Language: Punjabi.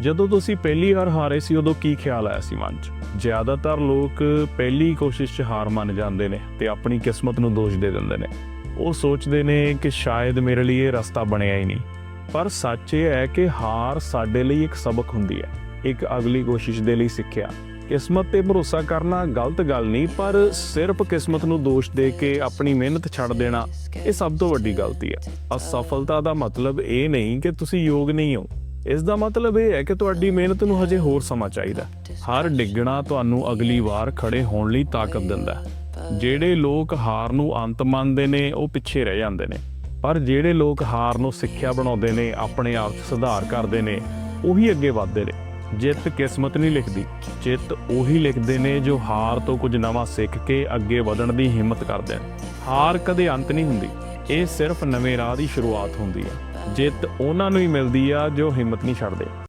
ਜਦੋਂ ਤੁਸੀਂ ਪਹਿਲੀ ਵਾਰ ਹਾਰੇ ਸੀ, ਉਦੋਂ ਕੀ ਖਿਆਲ ਆਇਆ ਸੀ ਮਨ 'ਚ? ਜ਼ਿਆਦਾਤਰ ਲੋਕ ਪਹਿਲੀ ਕੋਸ਼ਿਸ਼ 'ਚ ਹਾਰ ਮੰਨ ਜਾਂਦੇ ਨੇ ਤੇ ਆਪਣੀ ਕਿਸਮਤ ਨੂੰ ਦੋਸ਼ ਦੇ ਦਿੰਦੇ ਨੇ। ਉਹ ਸੋਚਦੇ ਨੇ ਕਿ ਸ਼ਾਇਦ ਮੇਰੇ ਲਈ ਇਹ ਰਸਤਾ ਬਣਿਆ ਹੀ ਨਹੀਂ। ਪਰ ਸੱਚ ਇਹ ਹੈ ਕਿ ਹਾਰ ਸਾਡੇ ਲਈ ਇੱਕ ਸਬਕ ਹੁੰਦੀ ਹੈ। ਇੱਕ ਅਗਲੀ ਕੋਸ਼ਿਸ਼ ਦੇ ਲਈ ਸਿੱਖਿਆ। ਕਿਸਮਤ ਤੇ ਭਰੋਸਾ ਕਰਨਾ ਗਲਤ ਗੱਲ ਨਹੀਂ, ਪਰ ਸਿਰਫ ਕਿਸਮਤ ਨੂੰ ਦੋਸ਼ ਦੇ ਕੇ ਆਪਣੀ ਮਿਹਨਤ ਛੱਡ ਦੇਣਾ, ਇਹ ਸਭ ਤੋਂ ਵੱਡੀ ਗਲਤੀ ਹੈ। ਅਸਫਲਤਾ ਦਾ ਮਤਲਬ ਇਹ ਨਹੀਂ ਕਿ ਤੁਸੀਂ ਯੋਗ ਨਹੀਂ ਹੋ। ਇਸ ਦਾ ਮਤਲਬ ਇਹ ਹੈ ਕਿ ਤੁਹਾਡੀ ਮਿਹਨਤ ਨੂੰ ਹਜੇ ਹੋਰ ਸਮਾਂ ਚਾਹੀਦਾ ਹਰ ਡਿੱਗਣਾ ਤੁਹਾਨੂੰ ਅਗਲੀ ਵਾਰ ਖੜੇ ਹੋਣ ਲਈ ਤਾਕਤ ਦਿੰਦਾ ਜਿਹੜੇ ਲੋਕ ਹਾਰ ਨੂੰ ਅੰਤ ਮੰਨਦੇ ਨੇ, ਉਹ ਪਿੱਛੇ ਰਹਿ ਜਾਂਦੇ ਨੇ। ਪਰ ਜਿਹੜੇ ਲੋਕ ਹਾਰ ਨੂੰ ਸਿੱਖਿਆ ਬਣਾਉਂਦੇ ਨੇ, ਆਪਣੇ ਆਪ 'ਚ ਸੁਧਾਰ ਕਰਦੇ ਨੇ, ਉਹੀ ਅੱਗੇ ਵਧਦੇ ਨੇ। ਜਿੱਤ ਕਿਸਮਤ ਨਹੀਂ ਲਿਖਦੀ। ਜਿੱਤ ਉਹੀ ਲਿਖਦੇ ਨੇ ਜੋ ਹਾਰ ਤੋਂ ਕੁਝ ਨਵਾਂ ਸਿੱਖ ਕੇ ਅੱਗੇ ਵਧਣ ਦੀ ਹਿੰਮਤ ਕਰਦੇ ਨੇ। ਹਾਰ ਕਦੇ ਅੰਤ ਨਹੀਂ ਹੁੰਦੀ। ਇਹ ਸਿਰਫ ਨਵੇਂ ਰਾਹ ਦੀ ਸ਼ੁਰੂਆਤ ਹੁੰਦੀ ਹੈ। ਜਿੱਤ ਉਹਨਾਂ ਨੂੰ ਹੀ ਮਿਲਦੀ ਆ ਜੋ ਹਿੰਮਤ ਨਹੀਂ ਛੱਡਦੇ।